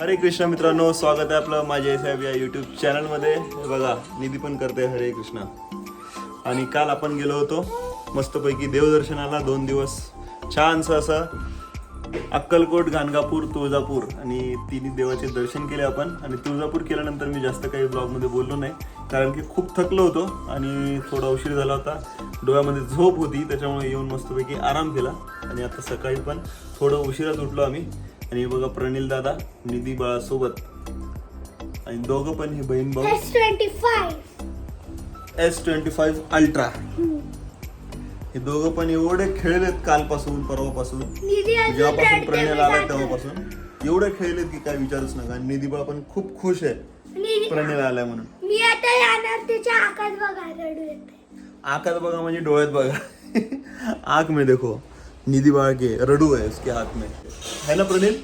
हरे कृष्ण मित्रांनो स्वागत आहे आपलं माझ्या साहेब या युट्यूब चॅनलमध्ये बघा निधी पण करते हरे कृष्ण. आणि काल आपण गेलो होतो मस्तपैकी देवदर्शनाला दोन दिवस. छानसं असं अक्कलकोट गाणगापूर तुळजापूर. आणि तिन्ही देवाचे दर्शन केले आपण. आणि तुळजापूर केल्यानंतर मी जास्त काही ब्लॉगमध्ये बोललो नाही. कारण की खूप थकलो होतो आणि थोडा उशीर झाला होता. डोळ्यामध्ये झोप होती त्याच्यामुळे येऊन मस्तपैकी आराम केला. आणि आता सकाळी पण थोडं उशिराच उठलो आम्ही. आणि हे बघा प्रणील दादा निधी बाळासोबत. आणि दोघं पण ही बहीण भाऊ. S twenty five S twenty five ultra हे दोघं पण एवढे खेळलेत कालपासून परवापासून. निधी अजून जेव्हापासून रडते मी आला. तेव्हापासून. एवढे खेळलेत की काय विचारूच नका. आणि निधीबा पण खूप खुश आहे निधी- प्रणयला आलाय म्हणून. मी आता जाणार त्याच्या आकाश बघा रडू येते आकात बघा म्हणजे डोळ्यात बघा. आंख में देखो निधी बाळ के रडू है उसके हाथ में. है ना प्रणील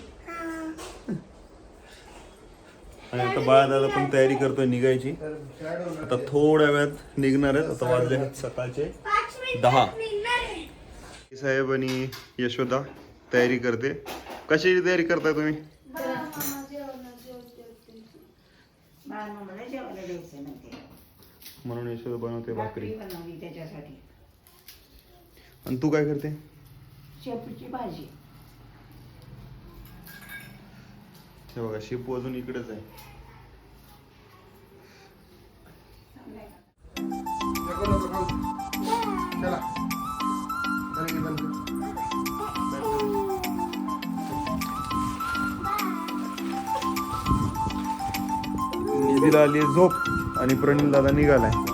आणि आता बाळा दादा पण तयारी करतोय निघायची. आता थोड्या वेळात निघणार आहेत आता वाजले आहेत सकाळचे पाच मिनिट दहा. निघणार आहे. साहेब आणि यशोदा तयारी करते. कशाची तयारी करताय तुम्ही? म्हणून यशोदा बनवते भाकरी. आणि तू काय करते? शेपूची भाजी. हे बघा शिपू अजून इकडेच आहे. चला. निधीला आली झोप आणि प्रणील दादा निघालाय.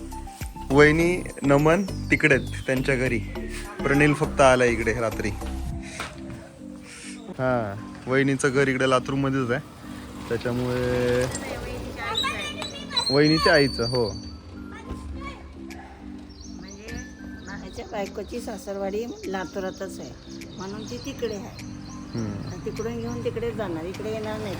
वहिनी नमन तिकडे आहेत, त्यांच्या घरी. प्रणील फक्त आला इकडे रात्री. हा वहिनीचं घर इकडे लातूर मध्येच आहे. त्याच्यामुळे वहिनीच्या आईचं हो. म्हणजे माझ्या बायकोची सासरवाडी लातूरातच आहे. म्हणून ती तिकडे आहे. तिकडून घेऊन तिकडे जाणार. इकडे येणार नाही.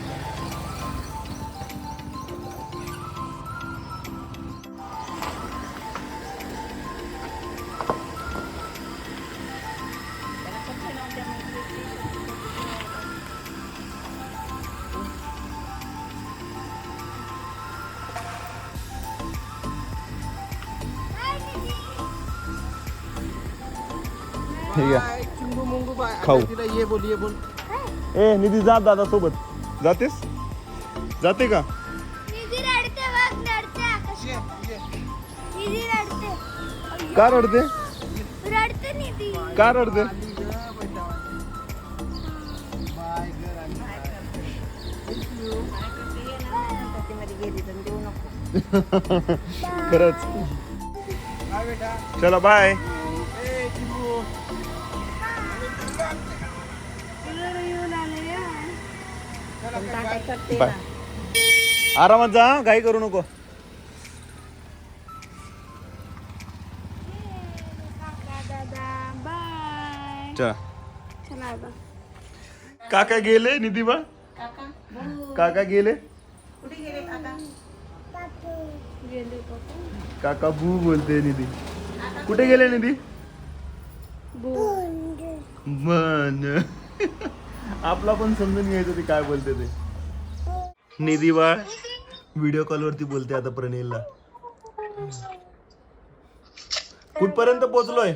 ठीक आहे. चिंबू मुंगू बाय खाऊ. तिला ये बोल ये बोल ए निधी जा दादा सोबत. जातेस? जाते का? निधी रडते बघ रडते आकाश. ये ये. निधी रडते. का रडते? रडते निधी. का रडते? आली ग बाय ग राणी खरंच. बाय बेटा चला बाय बाय. आरामात जा हं, घाई करू नको. दादा बाय चला. चला बा काका गेले निधी बा. काका गेले. कुठे गेले काका गेले पप्पा काका भू बोलते निधी. कुठे गेले निधी? मन. आपला पण समजून घ्यायचं ते काय बोलते ते. निधी बाळ व्हिडिओ कॉल वरती बोलते आता प्रणीलला. कुठपर्यंत पोहोचलोय?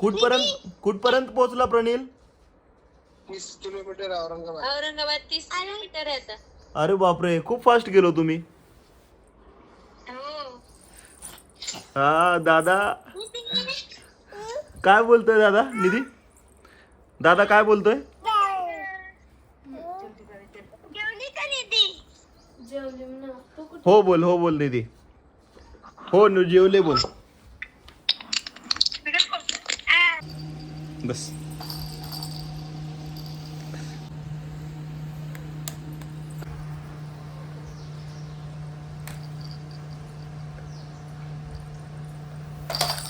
कुठपर्यंत कुठपर्यंत पोहोचला प्रणील? तीस किलोमीटर औरंगाबाद. औरंगाबाद तीस किलोमीटर आहे आता. अरे बापरे खूप फास्ट गेलो तुम्ही. हो. हा दादा. काय बोलतोय दादा निधी? दादा काय बोलतोय? हो बोल हो बोल दीदी. हो नु जेवले बोल. बस.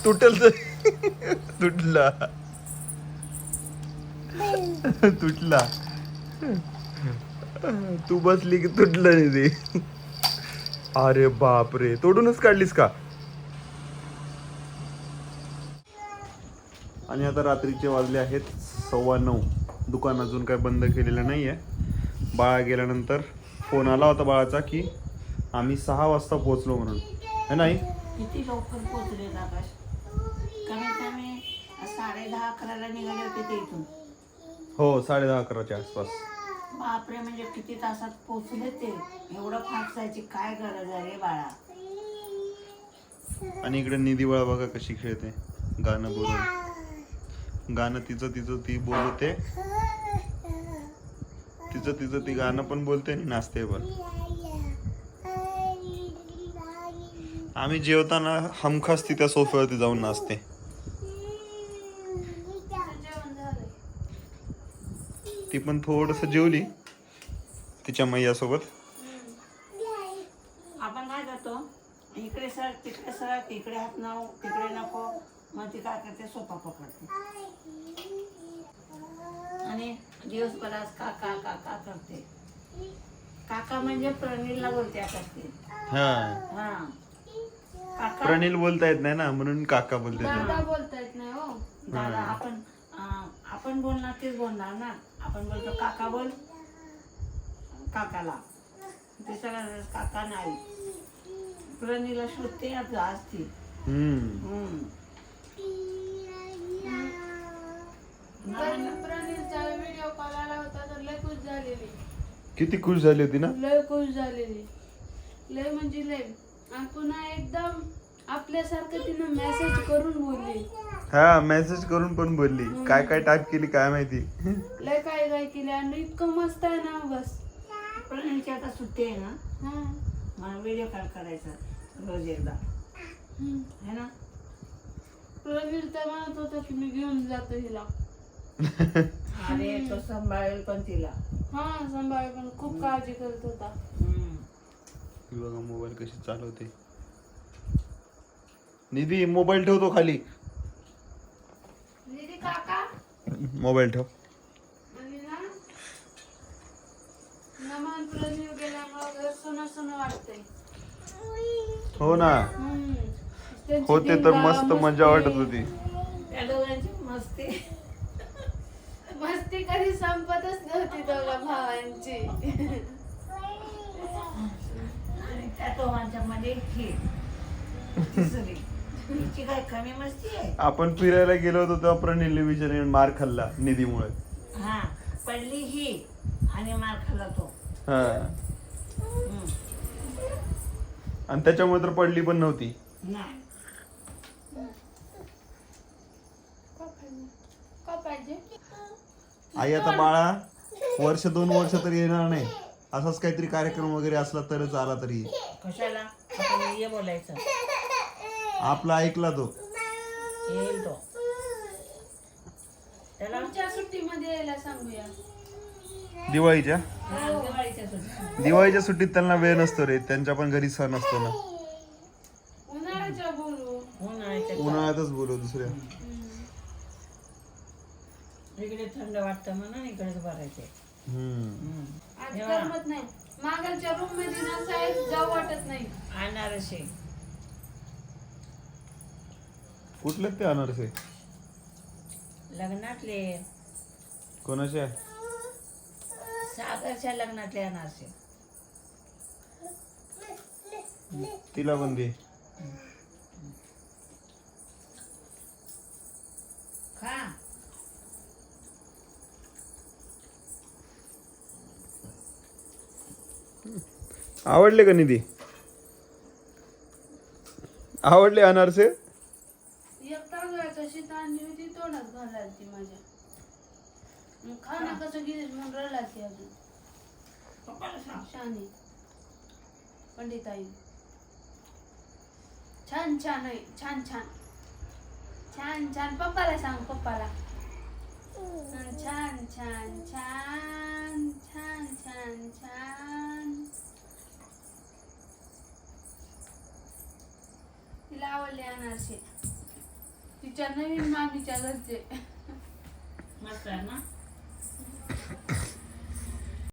तुटल. तुटला. तुटला. तू बसली की तुटलं नाही ते. अरे बाप रे तोडूनच काढलीस का? आणि आता रात्रीचे वाजले आहेत सव्वा नऊ. दुकान अजून काय बंद केलेलं नाही आहे बाळा गेल्यानंतर फोन आला होता बाळाचा की आम्ही सहा वाजता पोहोचलो म्हणून. है नाही? किती लवकर पोहोचले आकाश कमीत कमी साडे दहा अकराला निघाले होते ते इथून. हो साडे दहा अकराच्या आसपास. बापरे म्हणजे किती तासात पोचले ते? एवढं फास्ट जायची काय गरज आहे रे बाळा? आणि इकडे निधी बाळा बघा कशी खेळते गाणं बोलून. गाणं तिचं तिचं ती बोलते. तिचं तिचं ती गाणं पण बोलते आणि नाचते पण. आम्ही जेवताना हमखास ती त्या सोफ्यावरती जाऊन नाचते. पण थोडस जेवली. तिच्या मैयासोबत. आपण काय करतो इकडे सर तिकडे सर तिकडे हात नाव तिकडे नको. मग ती काय करते सोपा पकडते. आणि दिवसभरात काका काका करते. काका म्हणजे प्रणीलला बोलते आकाश ती. हा. हा. काका प्रणील बोलता येत नाही ना म्हणून काका बोलते तिला. बोलता येत नाही हो. दादा आपण आपण बोलणार तेच बोलणार ना. आपण बोलतो काका बोल. काकाला. ते सगळं काका नाही. प्रणीला शोधते आज असती. हम्म. हम्म. प्रणीलचा व्हिडिओ कॉल आला होता तर लय खुश झालेली. किती खुश झाली होती ना? लय खुश झालेली. लय म्हणजे लय. आणि पुन्हा एकदम आपल्यासारखं तिनं मेसेज करून बोलली. हा मेसेज करून पण बोलली. काय काय टाईप केली काय माहिती? लय काय काय केलं आणि इतकं मस्त आहे ना बस. प्रणीलची आता सुट्टी आहे ना? हा. मला व्हिडिओ कॉल करायचा रोज एकदा. हम्म. है ना? प्रवीण तर म्हणत होता की मी घेऊन जातो हिला. अरे तो सांभाळेल पण तिला. हा सांभाळ पण खूप काळजी करत होता. हम्म. ही बघा मोबाईल कशी चालवते. निधी मोबाईल ठेवतो खाली दीदी काका मोबाईल ठेव आणि ना नमान प्रदीप गेल्यामुळं घर सोनं सोनं वाटतंय. हो ना. होते तर मस्त मजा. वाटत होती. त्या दोघांची मस्ती. मस्ती कधी संपतच नव्हती दोघा भावांची. आणि त्या दोघांच्या मध्ये ही तिसरी हिची काय कमी मस्ती आहे? आपण फिरायला गेलो होतो तेव्हा प्रणिलने विचारले मार खाल्ला निधीमुळे. हा पडली ही आणि मार खाल्ला तो. हा. हम्म. आणि त्याच्यामुळे तर पडली पण नव्हती. नाही. का पाहिजे आई आता बाळा वर्ष दोन वर्ष तरी येणार नाही. असाच काहीतरी कार्यक्रम वगैरे असला तरच आला तरी. कशाला? आपण ये बोलायचं. आपला ऐकला तो. येईल तो. त्याला? पुढच्या सुट्टीमध्ये यायला सांगूया. दिवाळीच्या? हा, दिवाळीच्या सुट्टीत. दिवाळीच्या सुट्टीत त्यांना वेळ नसतो रे. त्यांच्या पण घरी सण असतो ना. उन्हाळ्याच्या बोलू. उन्हाळ्याच्या उन्हाळ्यातच बोलू दुसऱ्या. इकडे थंड वाटतं म्हणून इकडेच भरायचे. हम्म. आज करमत नाही. मागलच्या रूममध्ये ना साहेब जाऊ वाटत नाही. अनारसे कुठले ते अनारसे लग्नातले. कोणाच्या सागरच्या लग्नातले अनारसे तिला पण दे. खा. आवडले का निधी? आवडले अनारसे शीत आणली होती तोंडात घालायला ती माझ्या. मग खा ना कसं गेलीस म्हणून रडला ती अजून. पप्पाला सांग. शानी पंडिताई. छान छान आहे छान छान. छान छान. पप्पाला सांग पप्पाला. छान छान छान छान छान छान. तिला आवडले अनारसे. तिच्या नवीन मामीच्या घरचे मस्त आहे ना?